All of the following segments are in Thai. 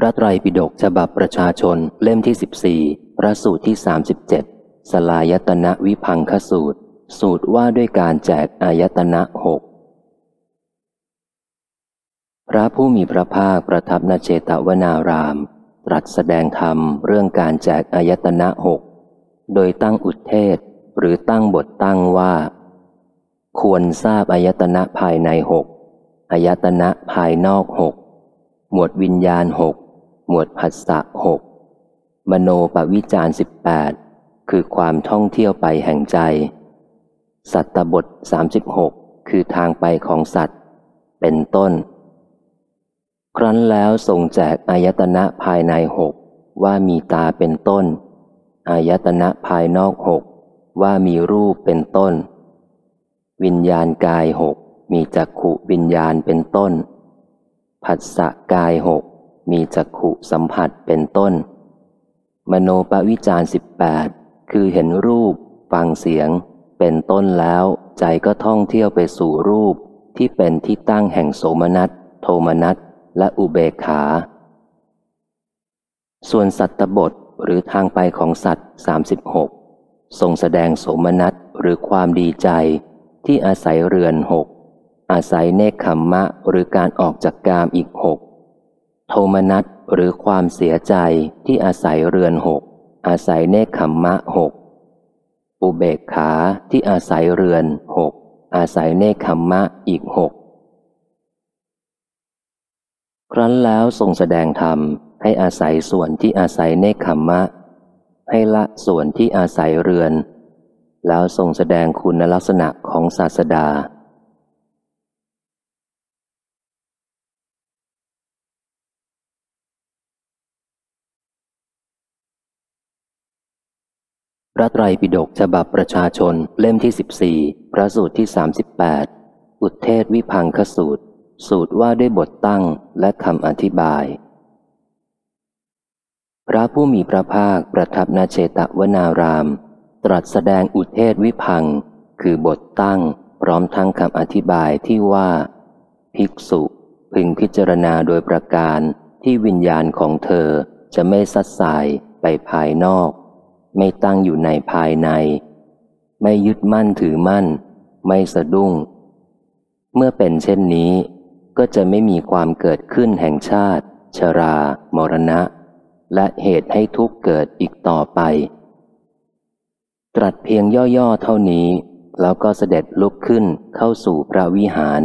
พระไตรปิฎกฉบับประชาชนเล่มที่ 14 พระสูตรที่ 37 สลายตนะวิพังคสูตร สูตรว่าด้วยการแจกอายตนะหกพระผู้มีพระภาคประทับนเจตวนาราม ตรัสแสดงธรรมเรื่องการแจกอายตนะหกโดยตั้งอุทเทศหรือตั้งบทตั้งว่า ควรทราบอายตนะภายในหกอายตนะภายนอกหกหมวดวิญญาณหก หมวดผัสสะหกมโนปวิจารสิบแปดคือความท่องเที่ยวไปแห่งใจ สัตตบทสามสิบหกคือทางไปของสัตว์ เป็นต้น ครั้นแล้วทรงแจกอายตนะภายในหกว่ามีตาเป็นต้น อายตนะภายนอกหกว่ามีรูปเป็นต้น วิญญาณกายหกมีจักขุวิญญาณเป็นต้น ผัสสะกายหก มีจักขุสัมผัสเป็นต้น มโนปวิจารสิบแปดคือเห็นรูป ฟังเสียง เป็นต้นแล้ว ใจก็ท่องเที่ยวไปสู่รูปที่เป็นที่ตั้งแห่งโสมนัส โทมนัส และอุเบกขา ส่วนสัตตบทหรือทางไปของสัตว์ 36 ทรงแสดงโสมนัสหรือความดีใจที่อาศัยเรือนหกอาศัยเนคขมมะหรือการออกจากกามอีกหก โทมนัสหรือความเสียใจที่อาศัยเรือนหก อาศัยเนคขมมะหก อุเบกขาที่อาศัยเรือนหก อาศัยเนคขมมะอีกหก ครั้นแล้วทรงแสดงธรรมให้อาศัยส่วนที่อาศัยเนคขมมะ ให้ละส่วนที่อาศัยเรือน แล้วทรงแสดงคุณลักษณะของศาสดา พระไตรปิฎกฉบับประชาชนเล่มที่ 14 พระสูตรที่ 38 อุทเทศวิพังคสูตร สูตรว่าด้วยบทตั้งและคำอธิบาย พระผู้มีพระภาคประทับนาเชตวนาราม ตรัสแสดงอุทเทศวิพัง คือบทตั้ง พร้อมทั้งคำอธิบายที่ว่า ภิกษุพึงพิจารณาโดยประการที่วิญญาณของเธอจะไม่สัดสายไปภายนอก ไม่ตั้งอยู่ในภายใน ไม่ยึดมั่นถือมั่น ไม่สะดุ้ง เมื่อเป็นเช่นนี้ ก็จะไม่มีความเกิดขึ้นแห่งชาติ ชรา มรณะ และเหตุให้ทุกข์เกิดอีกต่อไป ตรัสเพียงย่อๆเท่านี้ แล้วก็เสด็จลุกขึ้นเข้าสู่พระวิหาร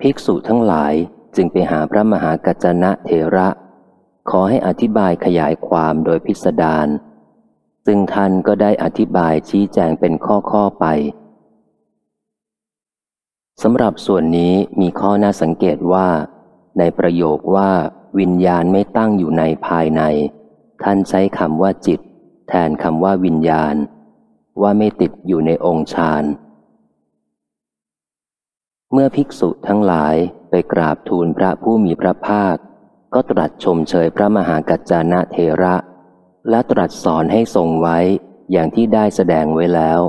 ภิกษุทั้งหลายจึงไปหาพระมหากัจจนะเถระ ขอให้อธิบายขยายความโดยพิสดารซึ่งท่านก็ได้อธิบายชี้แจงเป็นข้อๆไปสำหรับส่วนนี้มีข้อน่าสังเกตว่า ในประโยคว่า วิญญาณไม่ตั้งอยู่ในภายใน ท่านใช้คำว่าจิต แทนคำว่าวิญญาณ ว่าไม่ติดอยู่ในองค์ฌานเมื่อภิกษุทั้งหลายไปกราบทูลพระผู้มีพระภาค ก็ตรัสชมเชยพระมหากัจจานะเทระ และตรัสสอนให้ทรงไว้อย่างที่ได้แสดงไว้แล้ว